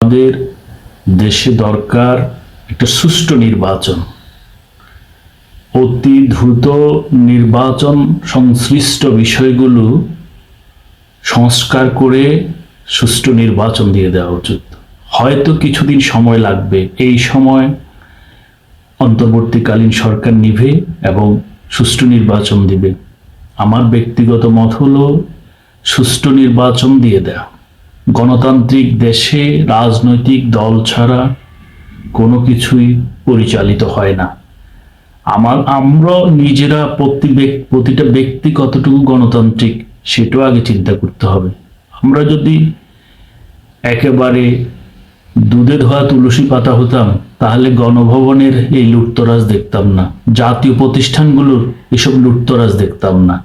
আমাদের দেশে দরকার একটা সুষ্ঠু নির্বাচন। অতি দ্রুত নির্বাচন সংশ্লিষ্ট বিষয়গুলো সংস্কার করে সুষ্ঠু নির্বাচন দিয়ে দেওয়া উচিত। হয়তো কিছুদিন সময় লাগবে। এই সময় অন্তর্বর্তীকালীন সরকার নিভে এবং সুষ্ঠু নির্বাচন দিবে। আমার ব্যক্তিগত মত হলো, সুষ্ঠু নির্বাচন দিয়ে দেয়া গণতান্ত্রিক দেশে রাজনৈতিক দল ছাড়া কোনো কিছুই পরিচালিত হয় না। আমার, আমরা নিজেরা প্রতি প্রতিটা ব্যক্তি কতটুকু গণতান্ত্রিক, সেটাও আগে চিন্তা করতে হবে। আমরা যদি একেবারে দুধে ধোয়া তুলসী পাতা হতাম, তাহলে গণভবনের এই লুটতরাজ দেখতাম না। জাতীয় প্রতিষ্ঠানগুলোর এসব লুটতরাজ দেখতাম না।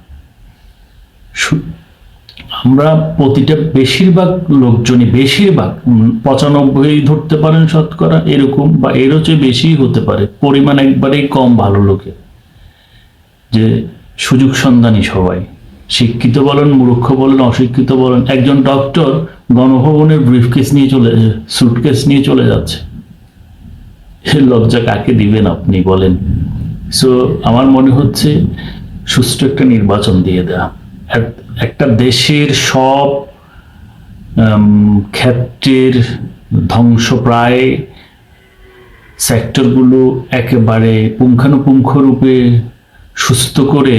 আমরা প্রতিটা বেশিরভাগ লোকজনই বেশিরভাগ পঁচানব্বই ধরতে পারেন শতকরা, এরকম বা এরও চেয়ে বেশি হতে পারে। পরিমাণ একবারেই কম ভালো লোকের যে সুযোগ সন্ধানী সবাই। শিক্ষিত বলেন, মূর্খ বলেন, অশিক্ষিত বলেন, একজন ডক্টর গণভবনের ব্রিফকেস নিয়ে চলে, সুটকেস নিয়ে চলে যাচ্ছে। লজ্জা কাকে দিবেন আপনি, বলেন। সো আমার মনে হচ্ছে সুষ্ঠু একটা নির্বাচন দিয়ে এক- একটা দেশের সব ক্ষেত্রের ধ্বংসপ্রায় সেক্টরগুলো একেবারে পুঙ্খানুপুঙ্খ রূপে সুস্থ করে,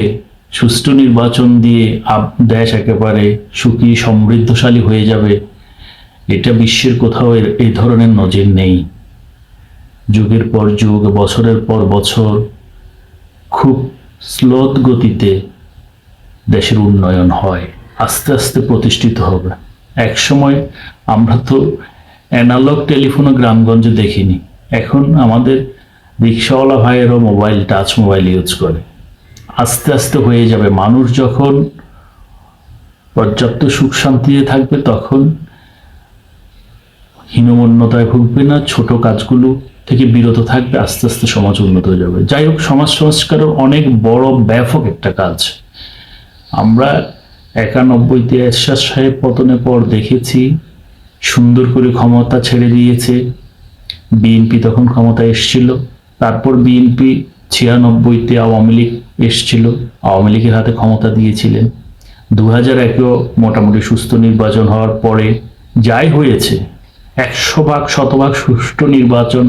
সুষ্ঠু নির্বাচন দিয়ে দেশ একেবারে সুখী, সমৃদ্ধশালী হয়ে যাবে, এটা বিশ্বের কোথাও এই ধরনের নজির নেই। যুগের পর যুগ, বছরের পর বছর, খুব স্লোত গতিতে দেশের উন্নয়ন হয়, আস্তে আস্তে প্রতিষ্ঠিত হবে। এক সময় আমরা তো অ্যানালগ টেলিফোনও গ্রামগঞ্জে দেখিনি। এখন আমাদের রিক্সাওয়ালা ভাইয়েরও মোবাইল, টাচ মোবাইল ইউজ করে। আস্তে আস্তে হয়ে যাবে। মানুষ যখন পর্যাপ্ত সুখ শান্তিতে থাকবে, তখন হীনমন্যতায় ভুগবে না, ছোট কাজগুলো থেকে বিরত থাকবে, আস্তে আস্তে সমাজ উন্নত হয়ে যাবে। যাই হোক, সমাজ সংস্কারের অনেক বড় ব্যাপক একটা কাজ। আমরা একানব্বইতে এরশাদ সাহেব পতনের পর দেখেছি, সুন্দর করে ক্ষমতা ছেড়ে দিয়েছে। বিএনপি তখন ক্ষমতা এসছিল। তারপর বিএনপি ছিয়ানব্বইতে আওয়ামী লীগ এসছিল। আওয়ামী লীগের হাতে ক্ষমতা দিয়েছিলেন। দু হাজার একেও মোটামুটি সুস্থ নির্বাচন হওয়ার পরে যাই হয়েছে, একশো ভাগ, শতভাগ সুষ্ঠু নির্বাচন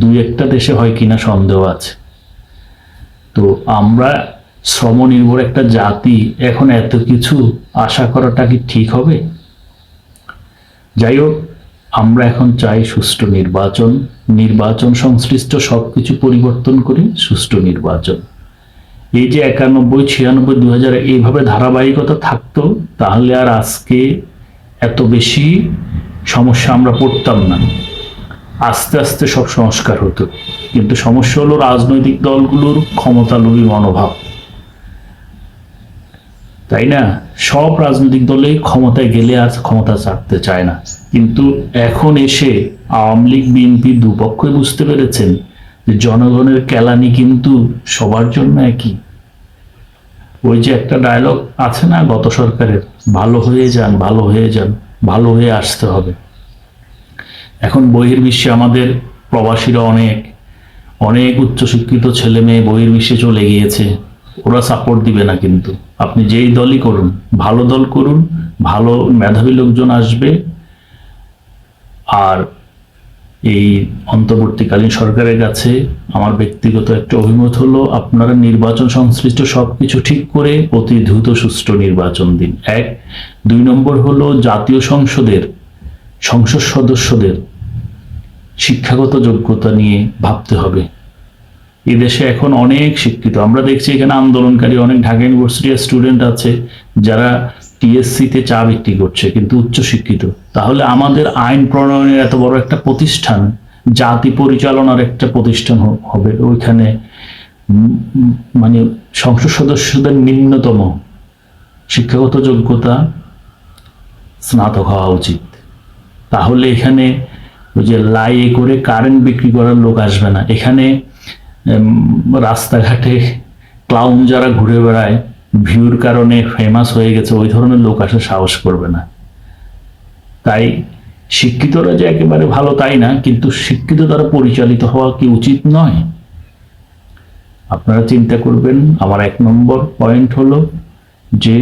দুই একটা দেশে হয় কিনা সন্দেহ আছে। তো আমরা শ্রম নির্ভর একটা জাতি, এখন এত কিছু আশা করাটা কি ঠিক হবে? যাই হোক আমরা এখন চাই সুষ্ঠু নির্বাচন নির্বাচন সংশ্লিষ্ট সব কিছু পরিবর্তন করি সুষ্ঠু নির্বাচন। এই যে একানব্বই, ছিয়ানব্বই দু হাজার এইভাবে ধারাবাহিকতা থাকতো, তাহলে আর আজকে এত বেশি সমস্যা আমরা পড়তাম না। আস্তে আস্তে সব সংস্কার হতো। কিন্তু সমস্যা হলো রাজনৈতিক দলগুলোর ক্ষমতালোভী মনোভাব। তাই না? সব রাজনৈতিক দলে ক্ষমতায় গেলে আর ক্ষমতা ছাড়তে চায় না। কিন্তু এখন এসে আওয়ামী লীগ, বিএনপি দুপক্ষই বুঝতে পেরেছেন যে জনগণের কেলানি কিন্তু সবার জন্য একই। ওই যে একটা ডায়লগ আছে না, গত সরকারের, ভালো হয়ে যান, ভালো হয়ে যান, ভালো হয়ে আসতে হবে। এখন বহির্বিশ্বে আমাদের প্রবাসীরা অনেক অনেক উচ্চশিক্ষিত ছেলে মেয়ে বহির্বিশ্বে চলে গিয়েছে। ওরা সাপোর্ট দিবে না কিন্তু। আপনি যেই দলই করুন, ভালো দল করুন, ভালো মেধাবী লোকজন আসবে। আর এই অন্তর্বর্তীকালীন সরকারের কাছে আমার ব্যক্তিগত একটা অভিমত হলো, আপনারা নির্বাচন সংশ্লিষ্ট সব কিছু ঠিক করে অতি দ্রুত সুষ্ঠু নির্বাচন দিন। এক, দুই নম্বর হলো জাতীয় সংসদের, সংসদ সদস্যদের শিক্ষাগত যোগ্যতা নিয়ে ভাবতে হবে। এদেশে এখন অনেক শিক্ষিত। আমরা দেখছি এখানে আন্দোলনকারী, অনেক ঢাকা ইউনিভার্সিটির স্টুডেন্ট আছে, যারা টিএসসিতে চা বিক্রি করছে, কিন্তু উচ্চ শিক্ষিত। তাহলে আমাদের আইন প্রণয়নের এত বড় একটা প্রতিষ্ঠান, জাতি পরিচালনার একটা প্রতিষ্ঠান হবে, ওইখানে মানে সংসদ সদস্যদের নিম্নতম শিক্ষাগত যোগ্যতা স্নাতক হওয়া উচিত। তাহলে এখানে ওই যে লাইয়ে করে কারেন্ট বিক্রি করার লোক আসবে না। এখানে রাস্তাঘাটে ক্লাউন যারা ঘুরে বেড়ায় ভিউর কারণে ফেমাস হয়ে গেছে, ওই ধরনের লোক আসে সাহস করবে না। তাই শিক্ষিতরা যে একেবারে ভালো তাই না, কিন্তু শিক্ষিত দ্বারা পরিচালিত হওয়া কি উচিত নয়? আপনারা চিন্তা করবেন, আমার এক নম্বর পয়েন্ট হলো যে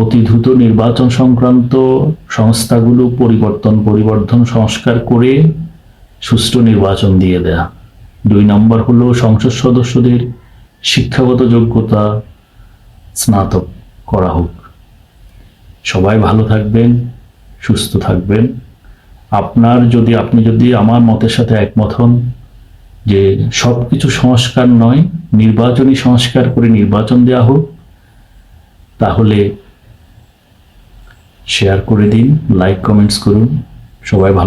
অতি দ্রুত নির্বাচন সংক্রান্ত সংস্থাগুলো পরিবর্তন, পরিবর্ধন, সংস্কার করে সুষ্ঠু নির্বাচন দিয়ে দেয়া। দুই নম্বর হলো সংসদ সদস্যদের শিক্ষাগত যোগ্যতা স্নাতক করা হোক। সবাই ভালো থাকবেন, সুস্থ থাকবেন। আপনার যদি, আপনি যদি আমার মতের সাথে একমত হন যে সব কিছু সংস্কার নয়, নির্বাচনী সংস্কার করে নির্বাচন দেওয়া হোক, তাহলে শেয়ার করে দিন লাইক কমেন্টস করুন। সবাই ভালো